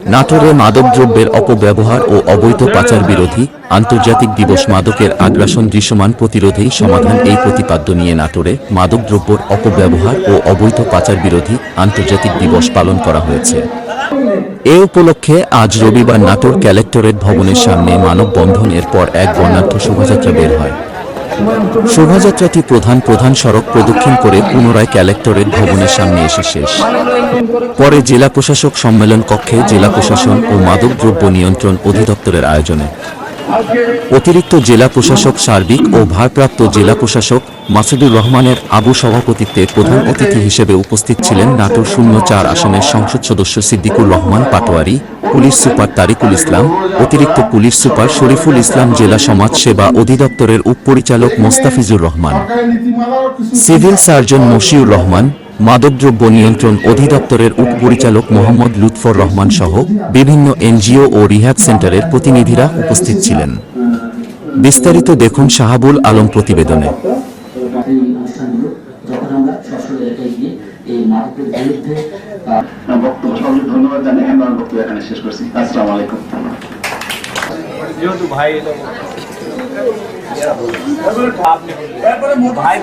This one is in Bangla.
নাটোরে মাদকদ্রব্যের অপব্যবহার ও অবৈধ পাচার বিরোধী আন্তর্জাতিক দিবস মাদকের আগ্রাসন দৃশ্যমান প্রতিরোধেই সমাধান এই প্রতিপাদ্য নিয়ে নাটোরে মাদকদ্রব্যর অপব্যবহার ও অবৈধ পাচার বিরোধী আন্তর্জাতিক দিবস পালন করা হয়েছে। এ উপলক্ষে আজ রবিবার নাটোর ক্যালেক্টরেট ভবনের সামনে মানববন্ধনের পর এক বর্ণাঢ্য শোভাযাত্রা বের হয়। শোভাযাত্রাটি প্রধান প্রধান সড়ক প্রদক্ষিণ করে পুনরায় ক্যালেক্টরেট ভবনের সামনে এসে শেষ। পরে জেলা প্রশাসক সম্মেলন কক্ষে জেলা প্রশাসন ও মাদকদ্রব্য নিয়ন্ত্রণ অধিদপ্তরের আয়োজনে অতিরিক্ত জেলা প্রশাসক সার্বিক ও ভারপ্রাপ্ত জেলা প্রশাসক মাসুদুর রহমানের আবু সভাপতিত্বে প্রধান অতিথি হিসেবে উপস্থিত ছিলেন নাটোর শূন্য চার আসনের সংসদ সদস্য সিদ্দিকুর রহমান পাটোয়ারি, পুলিশ সুপার তারিকুল ইসলাম, অতিরিক্ত পুলিশ সুপার শরীফুল ইসলাম জেলা সমাজ সেবা অধিদপ্তরের উপপরিচালক মোস্তাফিজুর রহমান, সিভিল সার্জন মশিউর রহমান মাদকদ্রব্য নিয়ন্ত্রণ অধিদপ্তরের উপপরিচালক মোহাম্মদ লুৎফর রহমান সহ বিভিন্ন এনজিও ও রিহ্যাব সেন্টারের প্রতিনিধিরা উপস্থিত ছিলেন। বিস্তারিত দেখুন শাহাবুল আলম প্রতিবেদনে। ভাই ভাই